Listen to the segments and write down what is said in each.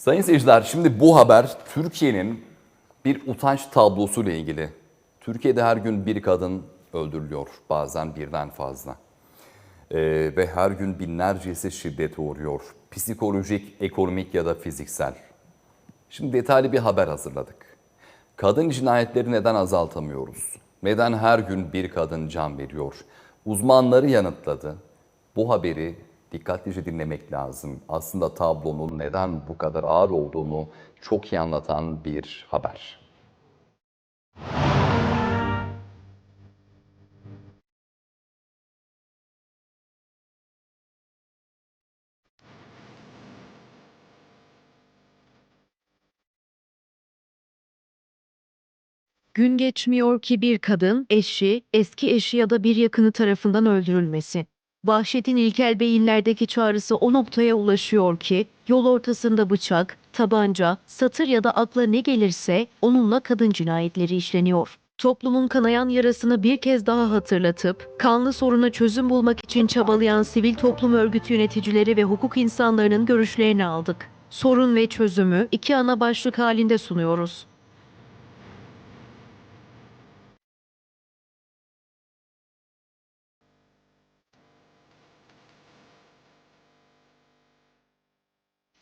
Sayın seyirciler şimdi bu haber Türkiye'nin bir utanç tablosuyla ilgili. Türkiye'de her gün bir kadın öldürülüyor bazen birden fazla. Ee, ve her gün binlercesi şiddete uğruyor. Psikolojik, ekonomik ya da fiziksel. Şimdi detaylı bir haber hazırladık. Kadın cinayetleri neden azaltamıyoruz? Neden her gün bir kadın can veriyor? Uzmanları yanıtladı. Bu haberi dikkatlice dinlemek lazım. Aslında tablonun neden bu kadar ağır olduğunu çok iyi anlatan bir haber. Gün geçmiyor ki bir kadın, eşi, eski eşi ya da bir yakını tarafından öldürülmesi. Vahşetin ilkel beyinlerdeki çağrısı o noktaya ulaşıyor ki, yol ortasında bıçak, tabanca, satır ya da akla ne gelirse onunla kadın cinayetleri işleniyor. Toplumun kanayan yarasını bir kez daha hatırlatıp, kanlı soruna çözüm bulmak için çabalayan sivil toplum örgütü yöneticileri ve hukuk insanlarının görüşlerini aldık. Sorun ve çözümü iki ana başlık halinde sunuyoruz.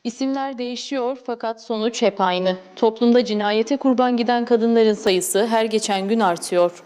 İsimler değişiyor fakat sonuç hep aynı. Toplumda cinayete kurban giden kadınların sayısı her geçen gün artıyor.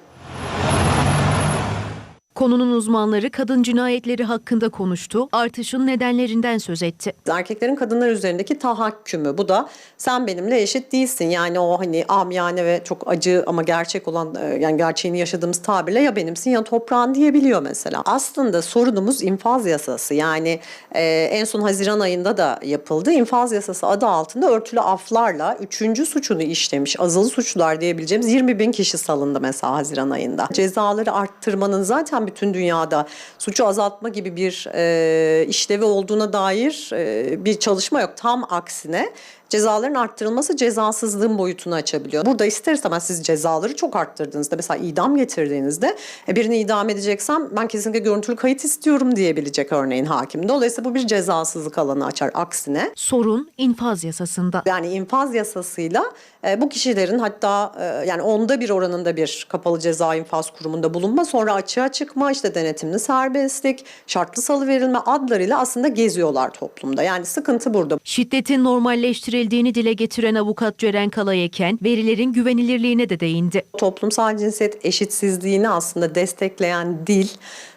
Konunun uzmanları kadın cinayetleri hakkında konuştu, artışın nedenlerinden söz etti. Erkeklerin kadınlar üzerindeki tahakkümü. Bu da sen benimle eşit değilsin. Yani o hani amiyane ve çok acı ama gerçek olan e, yani gerçeğini yaşadığımız tabirle ya benimsin ya toprağın diyebiliyor mesela. Aslında sorunumuz infaz yasası. Yani e, en son Haziran ayında da yapıldı. İnfaz yasası adı altında örtülü aflarla üçüncü suçunu işlemiş azılı suçlular diyebileceğimiz 20 bin kişi salındı mesela Haziran ayında. Cezaları arttırmanın zaten bütün dünyada suçu azaltma gibi bir e, işlevi olduğuna dair e, bir çalışma yok. Tam aksine cezaların arttırılması cezasızlığın boyutunu açabiliyor. Burada ister istemez siz cezaları çok arttırdığınızda mesela idam getirdiğinizde e, birini idam edeceksem ben kesinlikle görüntülü kayıt istiyorum diyebilecek örneğin hakim. Dolayısıyla bu bir cezasızlık alanı açar. Aksine Sorun infaz yasasında. yani infaz yasasıyla e, bu kişilerin hatta e, yani onda bir oranında bir kapalı ceza infaz kurumunda bulunma sonra açığa çıkma işte denetimli serbestlik şartlı salı verilme adlarıyla aslında geziyorlar toplumda. Yani sıkıntı burada. Şiddetin normalleştirildiğini dile getiren avukat Ceren Kalayeken, verilerin güvenilirliğine de değindi. toplumsal cinsiyet eşitsizliğini aslında destekleyen dil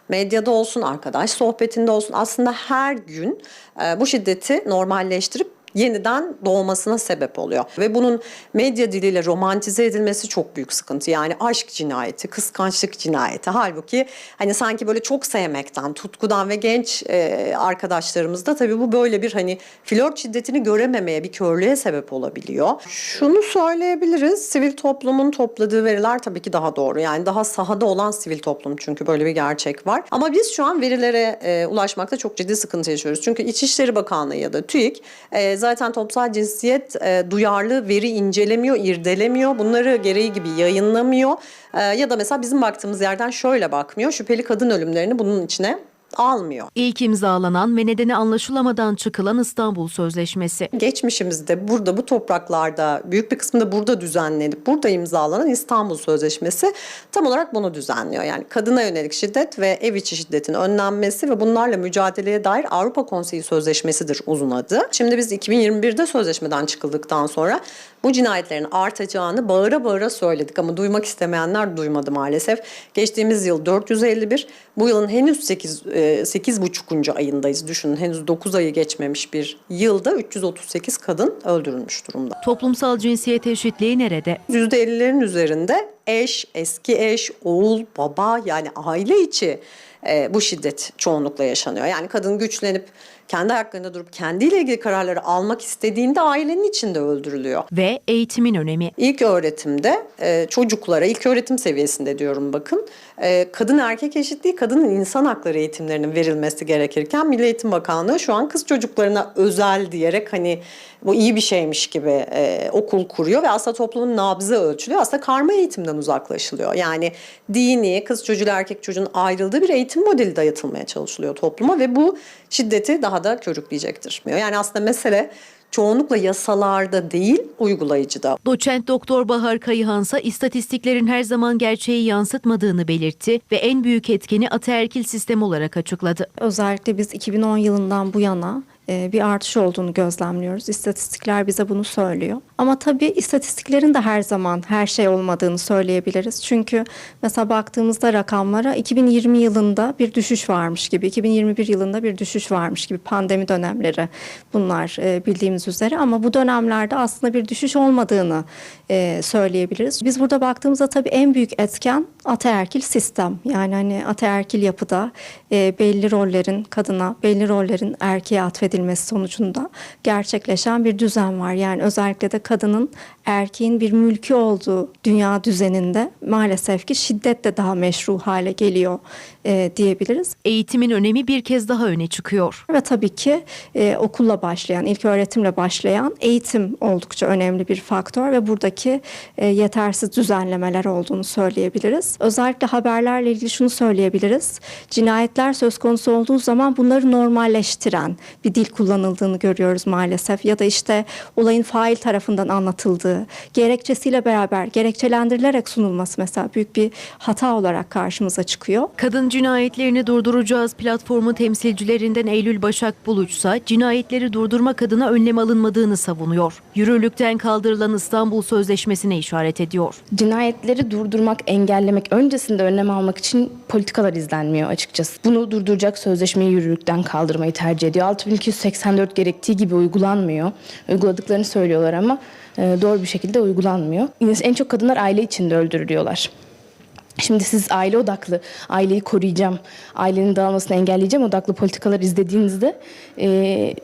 medyada olsun, arkadaş sohbetinde olsun aslında her gün e, bu şiddeti normalleştirip yeniden doğmasına sebep oluyor. Ve bunun medya diliyle romantize edilmesi çok büyük sıkıntı. Yani aşk cinayeti, kıskançlık cinayeti. Halbuki hani sanki böyle çok sevmekten, tutkudan ve genç e, arkadaşlarımızda tabii bu böyle bir hani flört şiddetini görememeye, bir körlüğe sebep olabiliyor. Şunu söyleyebiliriz, sivil toplumun topladığı veriler tabii ki daha doğru. Yani daha sahada olan sivil toplum çünkü böyle bir gerçek var. Ama biz şu an verilere e, ulaşmakta çok ciddi sıkıntı yaşıyoruz. Çünkü İçişleri Bakanlığı ya da TÜİK e, zaten toplumsal cinsiyet e, duyarlı veri incelemiyor, irdelemiyor. Bunları gereği gibi yayınlamıyor. E, ya da mesela bizim baktığımız yerden şöyle bakmıyor. Şüpheli kadın ölümlerini bunun içine almıyor. İlk imzalanan ve nedeni anlaşılamadan çıkılan İstanbul Sözleşmesi. Geçmişimizde burada bu topraklarda büyük bir kısmında burada düzenlenip burada imzalanan İstanbul Sözleşmesi tam olarak bunu düzenliyor. Yani kadına yönelik şiddet ve ev içi şiddetin önlenmesi ve bunlarla mücadeleye dair Avrupa Konseyi Sözleşmesidir uzun adı. Şimdi biz 2021'de sözleşmeden çıkıldıktan sonra bu cinayetlerin artacağını bağıra bağıra söyledik ama duymak istemeyenler duymadı maalesef. Geçtiğimiz yıl 451, bu yılın henüz 8 8,5. ayındayız. Düşünün henüz 9 ayı geçmemiş bir yılda 338 kadın öldürülmüş durumda. Toplumsal cinsiyet eşitliği nerede? %50'lerin üzerinde eş, eski eş, oğul, baba yani aile içi e, bu şiddet çoğunlukla yaşanıyor. Yani kadın güçlenip kendi ayaklarında durup kendiyle ilgili kararları almak istediğinde ailenin içinde öldürülüyor. Ve eğitimin önemi. İlk öğretimde e, çocuklara, ilk öğretim seviyesinde diyorum bakın, e, kadın erkek eşitliği, kadının insan hakları eğitimlerinin verilmesi gerekirken Milli Eğitim Bakanlığı şu an kız çocuklarına özel diyerek hani bu iyi bir şeymiş gibi e, okul kuruyor ve aslında toplumun nabzı ölçülüyor. Aslında karma eğitimden uzaklaşılıyor. Yani dini, kız çocuğu erkek çocuğun ayrıldığı bir eğitim modeli dayatılmaya çalışılıyor topluma ve bu şiddeti daha da körükleyecektir. Yani aslında mesele çoğunlukla yasalarda değil uygulayıcıda. Doçent Doktor Bahar Kayıhansa istatistiklerin her zaman gerçeği yansıtmadığını belirtti ve en büyük etkeni ataerkil sistem olarak açıkladı. Özellikle biz 2010 yılından bu yana e, bir artış olduğunu gözlemliyoruz. İstatistikler bize bunu söylüyor. Ama tabii istatistiklerin de her zaman her şey olmadığını söyleyebiliriz. Çünkü mesela baktığımızda rakamlara 2020 yılında bir düşüş varmış gibi, 2021 yılında bir düşüş varmış gibi pandemi dönemleri bunlar e, bildiğimiz üzere. Ama bu dönemlerde aslında bir düşüş olmadığını e, söyleyebiliriz. Biz burada baktığımızda tabii en büyük etken ataerkil sistem. Yani hani ataerkil yapıda e, belli rollerin kadına, belli rollerin erkeğe atfedilmesi sonucunda gerçekleşen bir düzen var. Yani özellikle de kadının erkeğin bir mülkü olduğu dünya düzeninde maalesef ki şiddetle daha meşru hale geliyor e, diyebiliriz. Eğitimin önemi bir kez daha öne çıkıyor. Ve tabii ki e, okulla başlayan, ilk öğretimle başlayan eğitim oldukça önemli bir faktör ve buradaki e, yetersiz düzenlemeler olduğunu söyleyebiliriz. Özellikle haberlerle ilgili şunu söyleyebiliriz. Cinayetler söz konusu olduğu zaman bunları normalleştiren bir dil kullanıldığını görüyoruz maalesef. Ya da işte olayın fail tarafından anlatıldığı, gerekçesiyle beraber gerekçelendirilerek sunulması mesela büyük bir hata olarak karşımıza çıkıyor. Kadın cinayetlerini durduracağız platformu temsilcilerinden Eylül Başak Buluçsa cinayetleri durdurmak adına önlem alınmadığını savunuyor. Yürürlükten kaldırılan İstanbul Sözleşmesi'ne işaret ediyor. cinayetleri durdurmak, engellemek, öncesinde önlem almak için politikalar izlenmiyor açıkçası. Bunu durduracak sözleşmeyi yürürlükten kaldırmayı tercih ediyor. 6284 gerektiği gibi uygulanmıyor. Uyguladıklarını söylüyorlar ama doğru bir şekilde uygulanmıyor. En çok kadınlar aile içinde öldürülüyorlar. Şimdi siz aile odaklı, aileyi koruyacağım, ailenin dağılmasını engelleyeceğim odaklı politikalar izlediğinizde e,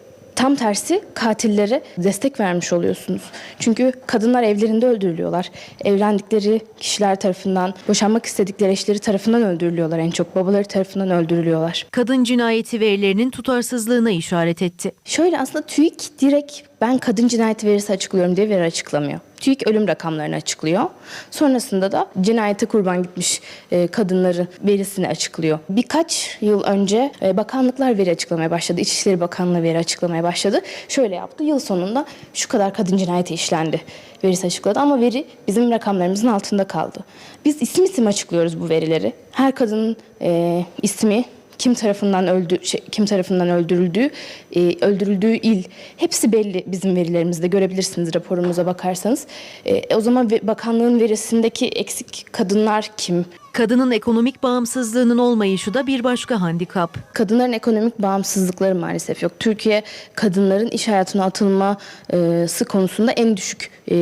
tam tersi katillere destek vermiş oluyorsunuz. Çünkü kadınlar evlerinde öldürülüyorlar. Evlendikleri kişiler tarafından, boşanmak istedikleri eşleri tarafından öldürülüyorlar en çok. Babaları tarafından öldürülüyorlar. Kadın cinayeti verilerinin tutarsızlığına işaret etti. Şöyle aslında TÜİK direkt ben kadın cinayeti verisi açıklıyorum diye veri açıklamıyor. TÜİK ölüm rakamlarını açıklıyor. Sonrasında da cinayete kurban gitmiş e, kadınların verisini açıklıyor. Birkaç yıl önce e, bakanlıklar veri açıklamaya başladı. İçişleri Bakanlığı veri açıklamaya başladı. Şöyle yaptı. Yıl sonunda şu kadar kadın cinayeti işlendi verisi açıkladı ama veri bizim rakamlarımızın altında kaldı. Biz isim isim açıklıyoruz bu verileri. Her kadının e, ismi kim tarafından öldü şey, kim tarafından öldürüldüğü, e, öldürüldüğü il hepsi belli bizim verilerimizde görebilirsiniz raporumuza bakarsanız. E, o zaman bakanlığın verisindeki eksik kadınlar kim? Kadının ekonomik bağımsızlığının olmayışı da bir başka handikap. Kadınların ekonomik bağımsızlıkları maalesef yok. Türkiye kadınların iş hayatına atılması konusunda en düşük e,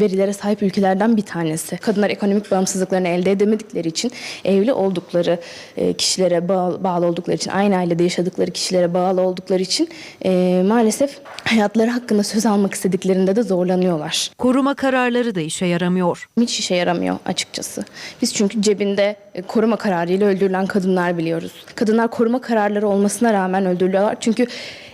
verilere sahip ülkelerden bir tanesi. Kadınlar ekonomik bağımsızlıklarını elde edemedikleri için evli oldukları e, kişilere bağlı, oldukları için aynı ailede yaşadıkları kişilere bağlı oldukları için e, maalesef hayatları hakkında söz almak istediklerinde de zorlanıyorlar. Koruma kararları da işe yaramıyor. Hiç işe yaramıyor açıkçası. Biz çünkü cebinde e, koruma kararıyla öldürülen kadınlar biliyoruz. Kadınlar koruma kararları olmasına rağmen öldürülüyorlar. Çünkü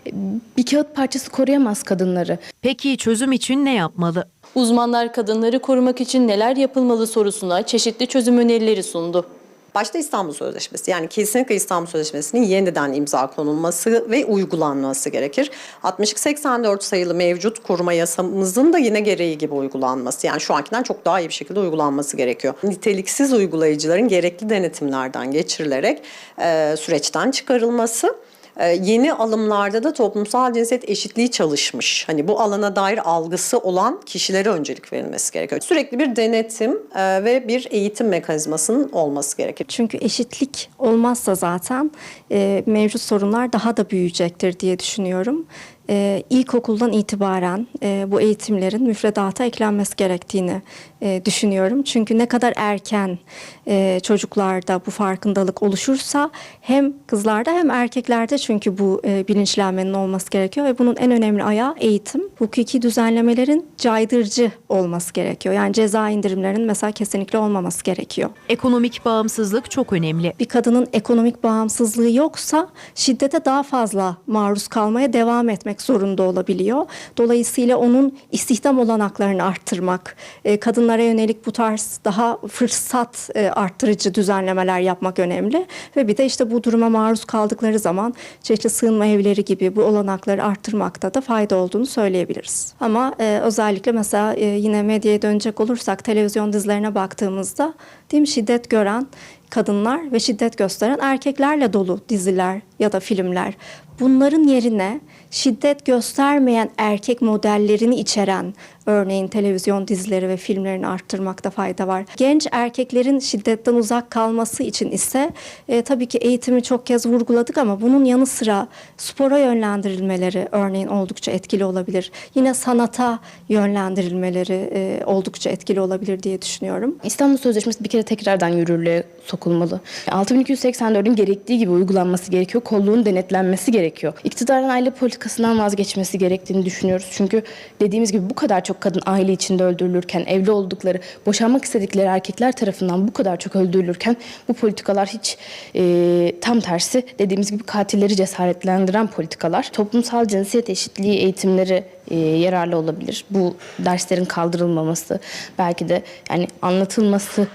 e, bir kağıt parçası koruyamaz kadınları. Peki çözüm için ne yapmalı? Uzmanlar kadınları korumak için neler yapılmalı sorusuna çeşitli çözüm önerileri sundu. Başta İstanbul Sözleşmesi yani kesinlikle İstanbul Sözleşmesi'nin yeniden imza konulması ve uygulanması gerekir. 62-84 sayılı mevcut koruma yasamızın da yine gereği gibi uygulanması yani şu ankinden çok daha iyi bir şekilde uygulanması gerekiyor. Niteliksiz uygulayıcıların gerekli denetimlerden geçirilerek e, süreçten çıkarılması Yeni alımlarda da toplumsal cinsiyet eşitliği çalışmış. Hani bu alana dair algısı olan kişilere öncelik verilmesi gerekiyor. Sürekli bir denetim e, ve bir eğitim mekanizmasının olması gerekir. Çünkü eşitlik olmazsa zaten e, mevcut sorunlar daha da büyüyecektir diye düşünüyorum. E, ilkokuldan itibaren e, bu eğitimlerin müfredata eklenmesi gerektiğini e, düşünüyorum. Çünkü ne kadar erken e, çocuklarda bu farkındalık oluşursa hem kızlarda hem erkeklerde çünkü bu e, bilinçlenmenin olması gerekiyor ve bunun en önemli ayağı eğitim. Hukuki düzenlemelerin caydırıcı olması gerekiyor. Yani ceza indirimlerinin mesela kesinlikle olmaması gerekiyor. Ekonomik bağımsızlık çok önemli. bir kadının ekonomik bağımsızlığı yoksa şiddete daha fazla maruz kalmaya devam etmek etmek zorunda olabiliyor. Dolayısıyla onun istihdam olanaklarını arttırmak, e, kadınlara yönelik bu tarz daha fırsat e, arttırıcı düzenlemeler yapmak önemli. Ve bir de işte bu duruma maruz kaldıkları zaman çeşitli sığınma evleri gibi bu olanakları arttırmakta da fayda olduğunu söyleyebiliriz. Ama e, özellikle mesela yine medyaya dönecek olursak televizyon dizilerine baktığımızda değil mi şiddet gören kadınlar ve şiddet gösteren erkeklerle dolu diziler ya da filmler. Bunların yerine şiddet göstermeyen erkek modellerini içeren örneğin televizyon dizileri ve filmlerini arttırmakta fayda var. Genç erkeklerin şiddetten uzak kalması için ise e, tabii ki eğitimi çok kez vurguladık ama bunun yanı sıra spora yönlendirilmeleri örneğin oldukça etkili olabilir. Yine sanata yönlendirilmeleri e, oldukça etkili olabilir diye düşünüyorum. İstanbul Sözleşmesi bir kere tekrardan yürürlüğe sokulmalı. 6284'ün gerektiği gibi uygulanması gerekiyor. Kolluğun denetlenmesi gerekiyor. İktidarın aile politikasından vazgeçmesi gerektiğini düşünüyoruz. Çünkü dediğimiz gibi bu kadar çok kadın aile içinde öldürülürken, evli oldukları, boşanmak istedikleri erkekler tarafından bu kadar çok öldürülürken bu politikalar hiç e, tam tersi dediğimiz gibi katilleri cesaretlendiren politikalar. Toplumsal cinsiyet eşitliği eğitimleri e, yararlı olabilir. Bu derslerin kaldırılmaması, belki de yani anlatılması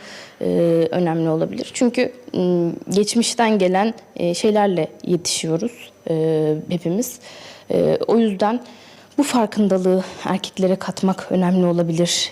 e, önemli olabilir. Çünkü geçmişten gelen e, şeylerle yetişiyoruz e, hepimiz. E, o yüzden bu farkındalığı erkeklere katmak önemli olabilir